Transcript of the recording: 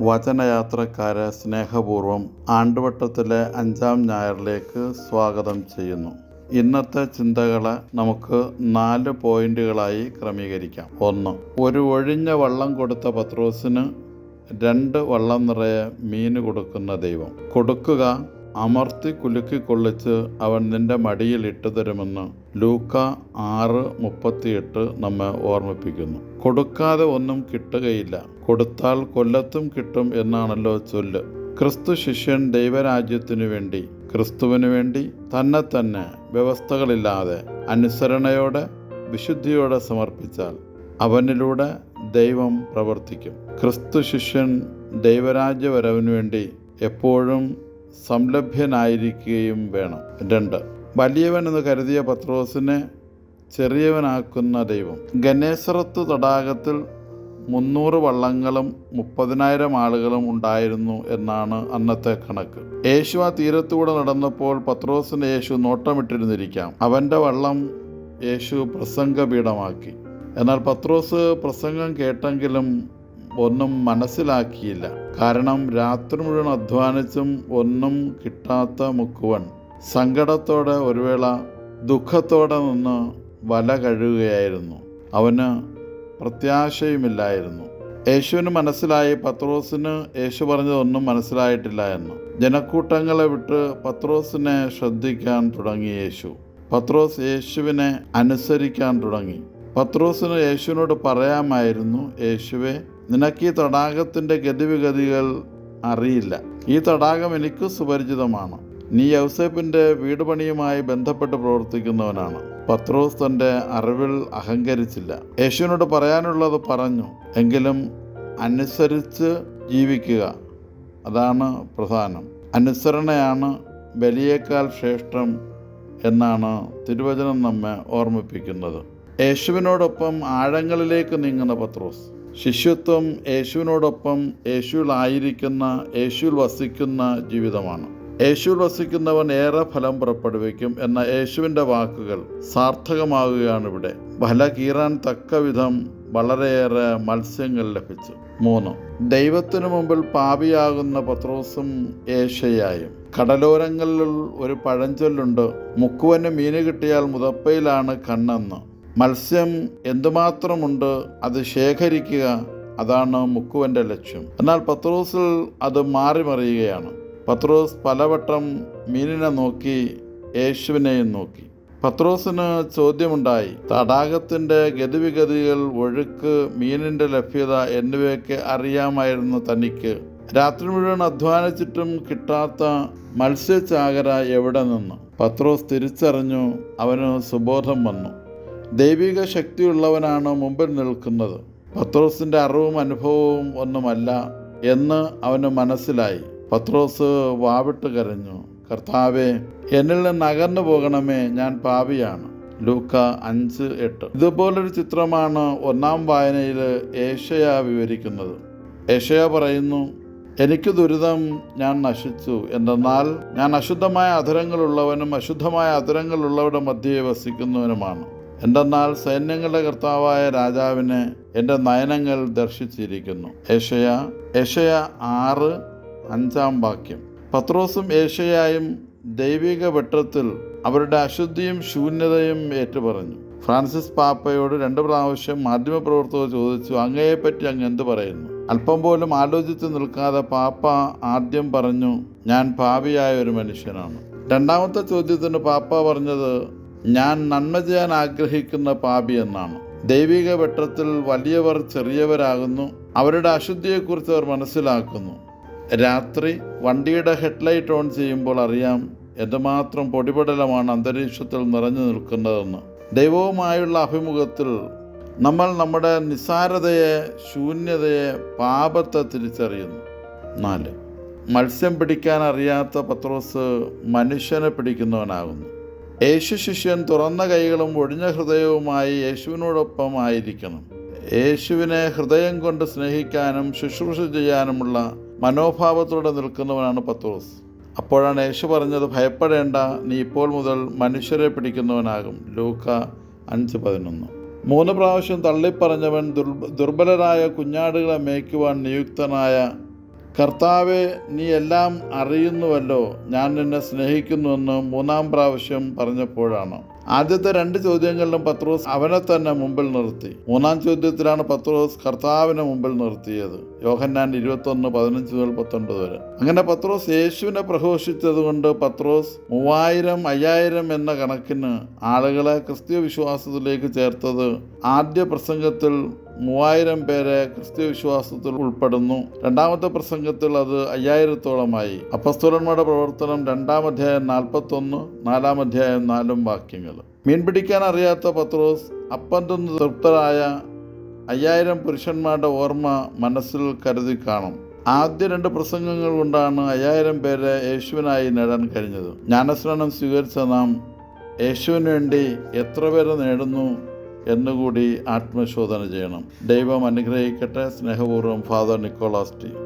വചനയാത്രക്കാരെ സ്നേഹപൂർവം ആണ്ടുവട്ടത്തിലെ അഞ്ചാം ഞായറിലേക്ക് സ്വാഗതം ചെയ്യുന്നു. ഇന്നത്തെ ചിന്തകളെ നമുക്ക് നാല് പോയിന്റുകളായി ക്രമീകരിക്കാം. ഒന്ന് ഒരു ഒഴിഞ്ഞ വള്ളം കൊടുത്ത പത്രോസിന് രണ്ട് വള്ളം നിറയെ മീന് കൊടുക്കുന്ന ദൈവം. കൊടുക്കുക അമർത്തി കുലുക്കി കൊള്ളിച്ച് അവൻ നിന്റെ മടിയിൽ ഇട്ടു തരുമെന്ന് ലൂക്ക ആറ് മുപ്പത്തിയെട്ട് നമ്മെ ഓർമ്മിപ്പിക്കുന്നു. കൊടുക്കാതെ ഒന്നും കിട്ടുകയില്ല. കൊടുത്താൽ കൊല്ലത്തും കിട്ടും എന്നാണല്ലോ ചൊല്ല്. ക്രിസ്തു ശിഷ്യൻ ദൈവരാജ്യത്തിനു വേണ്ടി ക്രിസ്തുവിനു വേണ്ടി തന്നെ തന്നെ വ്യവസ്ഥകളില്ലാതെ അനുസരണയോടെ വിശുദ്ധിയോടെ സമർപ്പിച്ചാൽ അവനിലൂടെ ദൈവം പ്രവർത്തിക്കും. ക്രിസ്തു ശിഷ്യൻ ദൈവരാജ്യ വരവിനു വേണ്ടി എപ്പോഴും സംലഭ്യനായിരിക്കുകയും വേണം. രണ്ട് വലിയവൻ എന്ന് കരുതിയ പത്രോസിനെ ചെറിയവനാക്കുന്ന ദൈവം. ഗണേശ്വരത്ത് തടാകത്തിൽ മുന്നൂറ് വള്ളങ്ങളും മുപ്പതിനായിരം ആളുകളും ഉണ്ടായിരുന്നു എന്നാണ് അന്നത്തെ കണക്ക്. യേശു ആ തീരത്തൂടെ നടന്നപ്പോൾ പത്രോസിന് യേശു നോട്ടമിട്ടിരുന്നിരിക്കാം. അവന്റെ വള്ളം യേശു പ്രസംഗപീഠമാക്കി. എന്നാൽ പത്രോസ് പ്രസംഗം കേട്ടെങ്കിലും ഒന്നും മനസ്സിലാക്കിയില്ല. കാരണം രാത്രി മുഴുവൻ അധ്വാനിച്ചും ഒന്നും കിട്ടാത്ത മുക്കുവൻ. സങ്കടത്തോടെ ഒരു വേള ദുഃഖത്തോടെ നിന്ന് വല കഴുകുകയായിരുന്നു. അവന് പ്രത്യാശയുമില്ലായിരുന്നു. യേശുവിന് മനസ്സിലായി പത്രോസിന് യേശു പറഞ്ഞതൊന്നും മനസ്സിലായിട്ടില്ല എന്ന്. ജനക്കൂട്ടങ്ങളെ വിട്ട് പത്രോസിനെ ശ്രദ്ധിക്കാൻ തുടങ്ങി യേശു. പത്രോസ് യേശുവിനെ അനുസരിക്കാൻ തുടങ്ങി. പത്രോസിന് യേശുവിനോട് പറയാമായിരുന്നു യേശുവെ നിനക്ക് ഈ തടാകത്തിന്റെ ഗതിവിഗതികൾ അറിയില്ല. ഈ തടാകം എനിക്ക് സുപരിചിതമാണ്. നീ യൗസേപ്പിന്റെ വീട് പണിയുമായി ബന്ധപ്പെട്ട് പ്രവർത്തിക്കുന്നവനാണ്. പത്രോസ് തന്റെ അറിവിൽ അഹങ്കരിച്ചില്ല. യേശുവിനോട് പറയാനുള്ളത് പറഞ്ഞു എങ്കിലും അനുസരിച്ച് ജീവിക്കുക. അതാണ് പ്രധാനം. അനുസരണയാണ് ബലിയേക്കാൾ ശ്രേഷ്ഠം എന്നാണ് തിരുവചനം നമ്മെ ഓർമ്മിപ്പിക്കുന്നത്. യേശുവിനോടൊപ്പം ആഴങ്ങളിലേക്ക് നീങ്ങുന്ന പത്രോസ്. ശിഷ്യത്വം യേശുവിനോടൊപ്പം യേശുവിലായിരിക്കുന്ന യേശുവിൽ വസിക്കുന്ന ജീവിതമാണ്. യേശുവിൽ വസിക്കുന്നവൻ ഏറെ ഫലം പുറപ്പെടുവിക്കും എന്ന യേശുവിന്റെ വാക്കുകൾ സാർത്ഥകമാകുകയാണ് ഇവിടെ. ഫല കീറാൻ തക്ക വിധം വളരെയേറെ മത്സ്യങ്ങൾ ലഭിച്ചു. മൂന്ന് ദൈവത്തിനു മുമ്പിൽ പാപിയാകുന്ന പത്രോസും ഏഷയായും കടലോരങ്ങളിൽ ഒരു പഴഞ്ചൊല്ലുണ്ട് മുക്കുവന് മീന് കിട്ടിയാൽ മുതപ്പയിലാണ് കണ്ണെന്ന്. മത്സ്യം എന്തുമാത്രമുണ്ട് അത് ശേഖരിക്കുക അതാണ് മുക്കുവന്റെ ലക്ഷ്യം. എന്നാൽ പത്രോസിൽ അത് മാറി മറിയുകയാണ് പത്രോസ് പലവട്ടം മീനിനെ നോക്കി യേശുവിനെയും നോക്കി. പത്രോസിന് ചോദ്യമുണ്ടായി തടാകത്തിന്റെ ഗതിവിഗതികൾ ഒഴുക്ക് മീനിന്റെ ലഭ്യത എന്നിവയൊക്കെ അറിയാമായിരുന്നു തനിക്ക്. രാത്രി മുഴുവൻ അധ്വാനിച്ചിട്ടും കിട്ടാത്ത മത്സ്യചാകര എവിടെ നിന്ന്? പത്രോസ് തിരിച്ചറിഞ്ഞു അവന് സുബോധം വന്നു. ദൈവിക ശക്തിയുള്ളവനാണ് മുമ്പിൽ നിൽക്കുന്നത്. പത്രോസിന്റെ അറിവും അനുഭവവും ഒന്നുമല്ല എന്ന് അവന് മനസ്സിലായി. പത്രോസ് വാവിട്ട് കരഞ്ഞു. കർത്താവെ എന്നിൽ നിന്ന് അകന്നു പോകണമേ ഞാൻ പാപിയാണ്. ലൂക്ക അഞ്ച് എട്ട്. ഇതുപോലൊരു ചിത്രമാണ് ഒന്നാം വായനയിൽ ഏഷ്യ വിവരിക്കുന്നത്. ഏഷ്യ പറയുന്നു എനിക്ക് ദുരിതം ഞാൻ നശിച്ചു. എന്തെന്നാൽ ഞാൻ അശുദ്ധമായ അധരങ്ങളുള്ളവനും അശുദ്ധമായ അധരങ്ങളുള്ളവരുടെ മധ്യയെ വസിക്കുന്നവനുമാണ്. എന്തെന്നാൽ സൈന്യങ്ങളുടെ കർത്താവായ രാജാവിനെ എന്റെ നയനങ്ങൾ ദർശിച്ചിരിക്കുന്നു. ഏഷയ ഏഷയ ആറ് അഞ്ചാം വാക്യം. പത്രോസും ഏഷ്യയായും ദൈവിക വെട്ടത്തിൽ അവരുടെ അശുദ്ധിയും ശൂന്യതയും ഏറ്റുപറഞ്ഞു. ഫ്രാൻസിസ് പാപ്പയോട് രണ്ട് പ്രാവശ്യം മാധ്യമപ്രവർത്തകർ ചോദിച്ചു അങ്ങയെപ്പറ്റി അങ്ങ് എന്ത് പറയുന്നു? അല്പം പോലും ആലോചിച്ച് നിൽക്കാതെ പാപ്പ ആദ്യം പറഞ്ഞു ഞാൻ പാപിയായ ഒരു മനുഷ്യനാണ്. രണ്ടാമത്തെ ചോദ്യത്തിന് പാപ്പ പറഞ്ഞത് ഞാൻ നന്മ ചെയ്യാൻ ആഗ്രഹിക്കുന്ന പാപി എന്നാണ്. ദൈവിക വെട്ടത്തിൽ വലിയവർ ചെറിയവരാകുന്നു അവരുടെ അശുദ്ധിയെക്കുറിച്ച് അവർ മനസ്സിലാക്കുന്നു. രാത്രി വണ്ടിയുടെ ഹെഡ്ലൈറ്റ് ഓൺ ചെയ്യുമ്പോൾ അറിയാം എന്തുമാത്രം പൊടിപടലമാണ് അന്തരീക്ഷത്തിൽ നിറഞ്ഞു നിൽക്കുന്നതെന്ന്. ദൈവവുമായുള്ള അഭിമുഖത്തിൽ നമ്മൾ നമ്മുടെ നിസ്സാരതയെ ശൂന്യതയെ പാപത്തെ തിരിച്ചറിയുന്നു. നാല് മത്സ്യം പിടിക്കാൻ അറിയാത്ത പത്രോസ് മനുഷ്യനെ പിടിക്കുന്നവനാകുന്നു. യേശു ശിഷ്യൻ തുറന്ന കൈകളും ഒഴിഞ്ഞ ഹൃദയവുമായി യേശുവിനോടൊപ്പം ആയിരിക്കണം യേശുവിനെ ഹൃദയം കൊണ്ട് സ്നേഹിക്കാനും ശുശ്രൂഷ ചെയ്യാനുമുള്ള മനോഭാവത്തോടെ നിൽക്കുന്നവനാണ് പത്രോസ്. അപ്പോഴാണ് യേശു പറഞ്ഞത് ഭയപ്പെടേണ്ട നീ ഇപ്പോൾ മുതൽ മനുഷ്യരെ പിടിക്കുന്നവനാകും. ലൂക്ക അഞ്ച് പതിനൊന്ന്. മൂന്ന് പ്രാവശ്യം തള്ളിപ്പറഞ്ഞവൻ ദുർബ ദുർബലരായ കുഞ്ഞാടുകളെ മേയ്ക്കുവാൻ നിയുക്തനായ കർത്താവെ നീ എല്ലാം അറിയുന്നുവല്ലോ. ഞാൻ നിന്നെ സ്നേഹിക്കുന്നുവെന്ന് മൂന്നാം പ്രാവശ്യം പറഞ്ഞപ്പോഴാണ്. ആദ്യത്തെ രണ്ട് ചോദ്യങ്ങളിലും പത്രോസ് അവനെ തന്നെ മുമ്പിൽ നിർത്തി. മൂന്നാം ചോദ്യത്തിലാണ് പത്രോസ് കർത്താവിനെ മുമ്പിൽ നിർത്തിയത്. യോഹന്നാൻ ഇരുപത്തൊന്ന് പതിനഞ്ച് മുതൽ പത്തൊൻപത് വരെ. അങ്ങനെ പത്രോസ് യേശുവിനെ പ്രഘോഷിച്ചത് കൊണ്ട് പത്രോസ് മൂവായിരം അയ്യായിരം എന്ന കണക്കിന് ആളുകളെ ക്രിസ്തീയ വിശ്വാസത്തിലേക്ക് ചേർത്തത് ആദ്യ പ്രസംഗത്തിൽ മൂവായിരം പേരെ ക്രിസ്ത്യ വിശ്വാസത്തിൽ ഉൾപ്പെടുന്നു. രണ്ടാമത്തെ പ്രസംഗത്തിൽ അത് അയ്യായിരത്തോളമായി. അപ്പസ്തോലന്മാരുടെ പ്രവർത്തനം രണ്ടാം അധ്യായം നാൽപ്പത്തൊന്ന് നാലാം അധ്യായം നാലും വാക്യങ്ങൾ. മീൻ പിടിക്കാൻ അറിയാത്ത പത്രോസ് അപ്പം തിന്ന് തൃപ്തരായ അയ്യായിരം പുരുഷന്മാരുടെ ഓർമ്മ മനസ്സിൽ കരുതി കാണും. ആദ്യ രണ്ട് പ്രസംഗങ്ങൾ കൊണ്ടാണ് അയ്യായിരം പേരെ യേശുവിനായി നേടാൻ കഴിഞ്ഞത്. ജ്ഞാനസ്നാനം സ്വീകരിച്ച നാം യേശുവിന് വേണ്ടി എത്ര പേരെ നേടുന്നു? എന്നുകൂടി ആത്മശോധന ചെയ്യണം. ദൈവം അനുഗ്രഹിക്കട്ടെ. സ്നേഹപൂർവം ഫാദർ നിക്കോളാസ് ടി.